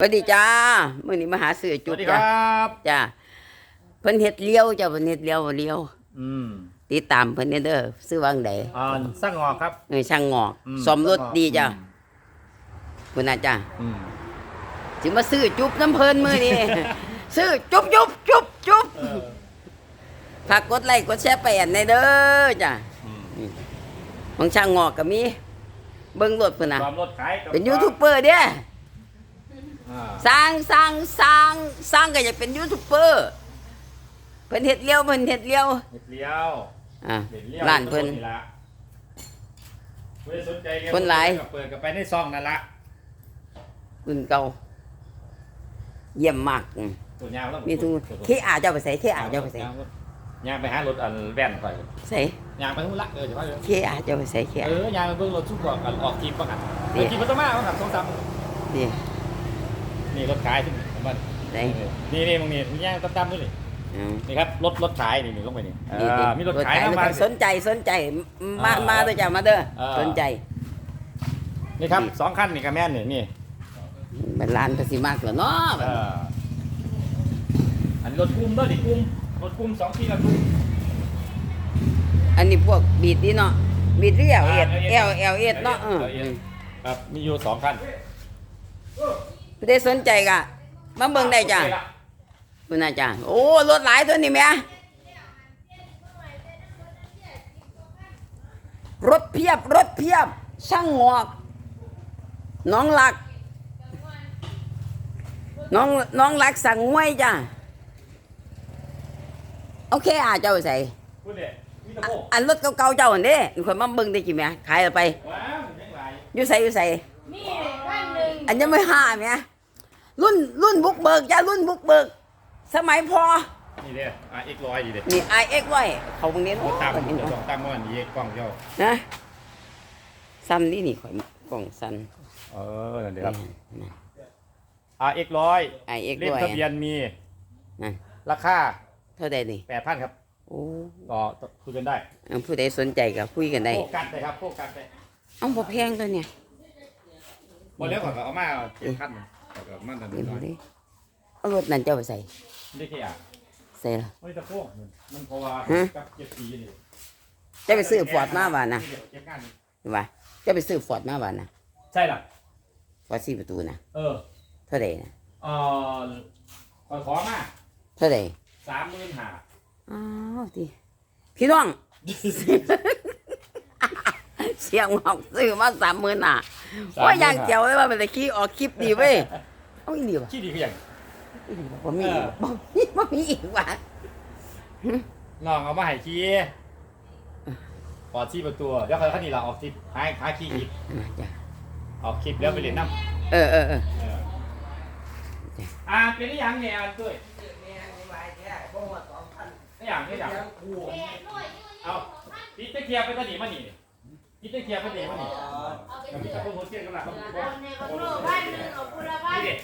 สวัสดีจ้ามื้อนี้มาหาซื้อสจุวับสดีคจ้ะรับจ้าเพิ่นเฮ็ดเลี้ยวจ้ะเพิ่นเฮ็ดเลี้ยวเลี้ยวอืมติดตามเพิ่นเด้อเด้อซื้อวางใดอ่าสร้างงอกครับเออช่างงอกอืซ่อมรถดีจ้ะอืมคุณน่ะจ้าอืมสิมาซื้อจุบน้ำเพิ่นมื้อนี้ซื้อจุบจุบจุบจุบเออฝากกดไลค์กดแชร์ไปอันในเด้อจ้ะอืมของช่างงอกก็มีเบิ่งรถเพิ่นน่ะความรถขายกับเป็นยูทูบเบอร์เด้ออ่า สร้างสร้างสร้างสร้างก็อยากเป็นยูทูบเบอร์เพิ่นเฮ็ดเลี้ยวเพิ่นเฮ็ดเลี้ยวเห็ดเลี้ยวอ่าเห็ดเลี้ยวร้านเพิ่นละผู้ใดสนใจเรียคนหลายก็เปิดกันไปในซองนั่นละรุ่นเก่าเยี่ยมมากอืมตัวยาวแล้วมีทุกเคอาเจ้าไปใส่เคอาเจ้าไปใส่ยางไปหารถอันแว่นไปใส่ยางไปทุ่งละเออเดี๋ยวว่าเดี๋ยวเคอาเจ้าไปใส่เคอาเออยางไปเบิ่งรถทุกบอกกันออกกีบบ้างกันเดี๋อยวอกกีบมันต้องมาบ้างกันสองสามนี่ นี่รถขายที่ของมันใส่นี่นี่มึงนี่มีย่างตั้มๆด้วยนี่อืมนี่ครับรถรถขายนี่นี่ลงไปนี่นี่อ่ามีรถขายรถมา สนใจสนใจมาอ่ามมาเด้อจ้ามาเด้ออ่าสนใจนี่ครับสองคันนี่กับแม่นนี่นี่เป็นร้านภาษีมากเหรอเนาะเอออันนี้รถกลุ่มด้วยนี่กลุ่มรถกลุ่มสองที่ละกลุ่ม อันนี้พวกบีดนี่เนาะบีดเรียวเอ็ดอ่าเอลเอลเอ็ดเนาะเออ L ครับมีอยู่สองคัน ผู้ใดสนใจก็มาเบิ่งได้จ้าโอเคละคุณน่าจ้าโอ้รถหลายตัวนี่แม่รถเพียบรถเพียบ ช่างงอก น้องหลัก น้องน้องหลักสั่งงวยจ้าโอเคอาเจ้าใส่พูดเด็มีตะโพกอันรถเก่าๆเจ้าอันนี้คนมาเบิ่งได้กี่แม่ขายเอาไปว้าวยังไรอยู่ใส่อยู่ใส่ นี่ท่านหนึ่งอันยังไม่ห้าแม่รุ่นรุ่นบุกเบิกจ้ารุ่นบุกเบิก สมัยพอนี่เด้ออะอีกร้อยดีเด้อนี่ไอเอ็กไว้เขาตรงนี้รถตามคนนี้เดี๋ยวต้องตามมันนี่กล้องเจ้านะซ้ำนี่นี่ข่อยกล่องสั้นเออนั่นเดี๋ยวครับอะอีกร้อยไอเอ็กเลขด้วยทะเบียนมีนั่นราคาเท่าใดนี่แปดพันครับโอ้ต่อคุยกันได้เอาผู้ใดสนใจก็คุยกันได้โฟกัสเลยครับโฟกัสเลยเอ้าบ่แพงตัวเนี่ย บอแล้วก่อนก็เอามาเจ็ดพันแต่ก็มันนั่นเดี๋ยวน้อยดิเอารถนั่นเจ้าไปใส่นี่แค่อะใส่ละไม่ตะโพกมันมันเพราะว่าฮะกับเจ็ดปีนี่เจ้าไปซื้อฟอร์ดมาว่านะเจ็บงานนี่เห็นป่ะเจ้าไปซื้อฟอร์ดมาว่านะใช่ล่ะฟอร์ดสี่ประตูนะเออเท่าใดนะเออขอขอมาเท่าใดสามหมื่นห้าอ้าวที่พี่น้องเสียงหอกซื้อมาสามหมื่นอะ ว่าอย่างเจียวเลยว่าเป็นตะขี้ออกคลิปดีเว้ยเอาอีดีวะขี้ดีคืออย่างอีดีวะบ่มีเออบ่มีบ่มีอีกว่ะน้องเอามาให้ขี้ปอดชี้ประตูเดี๋ยวเขาขันนี้เราออกคลิปหาหาขี้อีกอ่าจ้ะออกคลิปแล้วไปเล่นน้ำเออเออเออเอออ่าเป็นได้ยังเนี่ยอะตุ้ยได้ยังได้ยังแปดหน่วยเอาพี่ตะเกียบไปตะหนีมาหนี พี่ตะเกียบไปตะหนีมาหนีเอาไปพี่เถตะอะโพกเทียนกันละเอาในกระโปรงบ้านหนึ่งเอาคุณละบ้าน นี่เด็